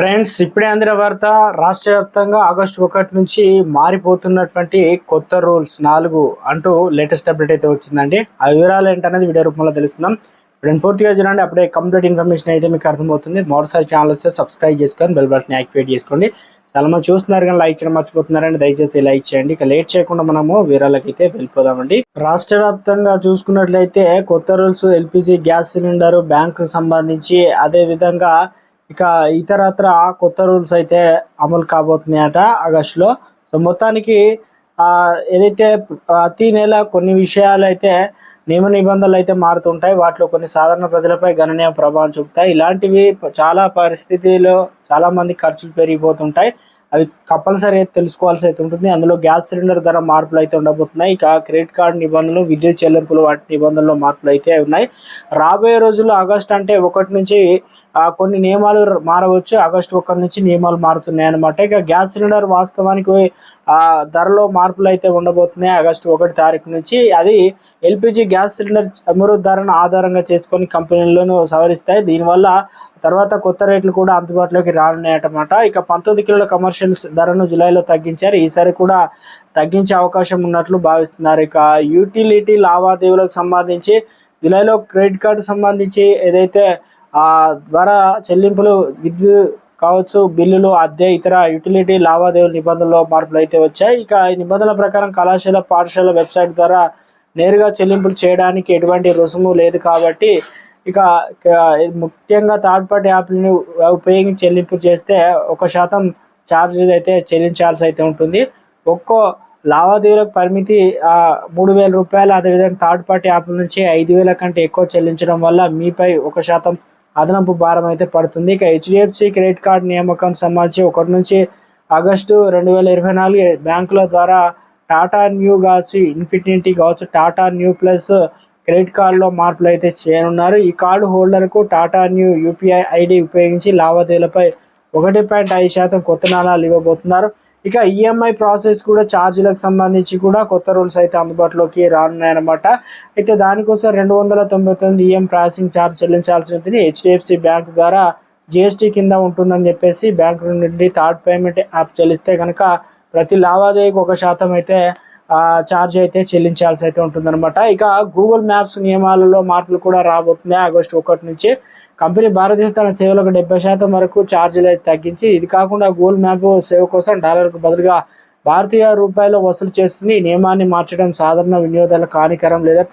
Friends ఇప్పుడే అందిన వార్త రాష్ట్ర వ్యాప్తంగా ఆగస్టు ఒకటి నుంచి మారిపోతున్నటువంటి కొత్త రూల్స్ నాలుగు అంటూ లేటెస్ట్ అప్డేట్ అయితే వచ్చిందండి. ఆ వివరాలు ఏంటనేది వీడియో రూపంలో తెలుస్తున్నాం ఇప్పుడు పూర్తిగా చూడండి అప్పుడే కంప్లీట్ ఇన్ఫర్మేషన్ అయితే మీకు అర్థమవుతుంది. మరోసారి ఛానల్ వస్తే సబ్స్క్రైబ్ చేసుకొని బెల్ బటన్ యాక్టివేట్ చేసుకోండి. చాలా మంది చూస్తున్నారు కానీ లైక్ చేయడం మర్చిపోతున్నారండి. దయచేసి లైక్ చేయండి. ఇక లేట్ చేయకుండా మనము వివరాలకైతే వెళ్ళిపోదామండి. రాష్ట్ర వ్యాప్తంగా చూసుకున్నట్లయితే కొత్త rules LPG gas cylinder bank సంబంధించి అదే విధంగా ఇక ఇతరత్ర కొత్త రూల్స్ అయితే అమలు కాబోతున్నాయట ఆగస్టులో. సో మొత్తానికి ఏదైతే ప్రతి నెల కొన్ని విషయాలు అయితే నియమ నిబంధనలు అయితే మారుతుంటాయి. వాటిలో కొన్ని సాధారణ ప్రజలపై గణనీయ ప్రభావం చూపుతాయి. ఇలాంటివి చాలా పరిస్థితిలో చాలామంది ఖర్చులు పెరిగిపోతుంటాయి. అవి తప్పనిసరి తెలుసుకోవాల్సి అయితే ఉంటుంది. అందులో గ్యాస్ సిలిండర్ ధర మార్పులు అయితే ఉండబోతున్నాయి. ఇక క్రెడిట్ కార్డు నిబంధనలు విద్యుత్ చెల్లింపులు వాటి నిబంధనలు మార్పులు అయితే ఉన్నాయి. రాబోయే రోజుల్లో ఆగస్టు అంటే ఒకటి నుంచి కొన్ని నియమాలు మారవచ్చు. ఆగస్టు ఒకటి నుంచి నియమాలు మారుతున్నాయి అనమాట ఇక గ్యాస్ సిలిండర్ వాస్తవానికి ధరలో మార్పులు అయితే ఉండబోతున్నాయి. ఆగస్టు ఒకటి తారీఖు నుంచి అది ఎల్పిజి గ్యాస్ సిలిండర్ చమురు ధరను ఆధారంగా చేసుకొని కంపెనీలను సవరిస్తాయి. దీనివల్ల తర్వాత కొత్త రేట్లు కూడా అందుబాటులోకి రానున్నాయటమాట ఇక పంతొమ్మిది కిలోల కమర్షియల్ ధరను జూలైలో తగ్గించారు. ఈసారి కూడా తగ్గించే అవకాశం ఉన్నట్లు భావిస్తున్నారు. ఇక యూటిలిటీ లావాదేవీలకు సంబంధించి జూలైలో క్రెడిట్ కార్డు సంబంధించి ఏదైతే ఆ ద్వారా చెల్లింపులు విద్యుత్ కావచ్చు బిల్లులు అద్దె ఇతర యూటిలిటీ లావాదేవీల నిబంధనలో మార్పులు అయితే వచ్చాయి. ఇక ఈ నిబంధనల ప్రకారం కళాశాల పాఠశాల వెబ్సైట్ ద్వారా నేరుగా చెల్లింపులు చేయడానికి ఎటువంటి రుసుము లేదు కాబట్టి ఇక ముఖ్యంగా థర్డ్ పార్టీ యాప్లను ఉపయోగించి చెల్లింపు చేస్తే ఒక శాతం ఛార్జీలు అయితే చెల్లించాల్సి అయితే ఉంటుంది. ఒక్కో లావాదేవీలకు పరిమితి మూడు వేల రూపాయలు అదేవిధంగా థర్డ్ పార్టీ యాప్ల నుంచి ఐదు వేల కంటే ఎక్కువ చెల్లించడం వల్ల మీపై ఒక శాతం అదనపు భారం అయితే పడుతుంది. ఇక హెచ్డిఎఫ్సి క్రెడిట్ కార్డ్ నియామకం సంబంధించి ఒకటి నుంచి ఆగస్టు రెండు వేల ఇరవై నాలుగు బ్యాంకుల ద్వారా టాటా న్యూ కావచ్చు ఇన్ఫినిటీ కావచ్చు టాటా న్యూ ప్లస్ క్రెడిట్ కార్డులో మార్పులు అయితే చేయనున్నారు. ఈ కార్డు హోల్డర్కు టాటా న్యూ యూపీఐ ఐడి ఉపయోగించి లావాదేవీలపై ఒకటి పాయింట్ ఐదు శాతం కొత్త నాణాలు ఇవ్వబోతున్నారు. ఇక ఈఎంఐ ప్రాసెస్ కూడా ఛార్జీలకు సంబంధించి కూడా కొత్త రూల్స్ అయితే అందుబాటులోకి రానున్నాయన్నమాట. అయితే దానికోసం రెండు వందల తొంభై తొమ్మిది ఈఎం ప్రాసెసింగ్ ఛార్జ్ చెల్లించాల్సి ఉంటుంది. హెచ్డిఎఫ్సి బ్యాంక్ ద్వారా జిఎస్టీ కింద ఉంటుందని చెప్పేసి బ్యాంకు నుండి థర్డ్ పేమెంట్ యాప్ చెల్లిస్తే కనుక ప్రతి లావాదేవీకి ఒక శాతం అయితే ఛార్జ్ అయితే చెల్లించాల్సి అయితే ఉంటుందన్నమాట. ఇక గూగుల్ మ్యాప్స్ నియమాలలో మార్పులు కూడా రాబోతున్నాయి. ఆగస్టు ఒకటి నుంచి కంపెనీ భారతదేశం తన సేవలకు డెబ్బై శాతం వరకు ఛార్జీలు అయితే తగ్గించి ఇది కాకుండా గూగుల్ మ్యాప్ సేవ కోసం డాలర్కు బదులుగా భారతీయ రూపాయలు వసూలు చేస్తుంది. ఈ నియమాన్ని మార్చడం సాధారణ వినియోగదారులకు హానికరం లేదా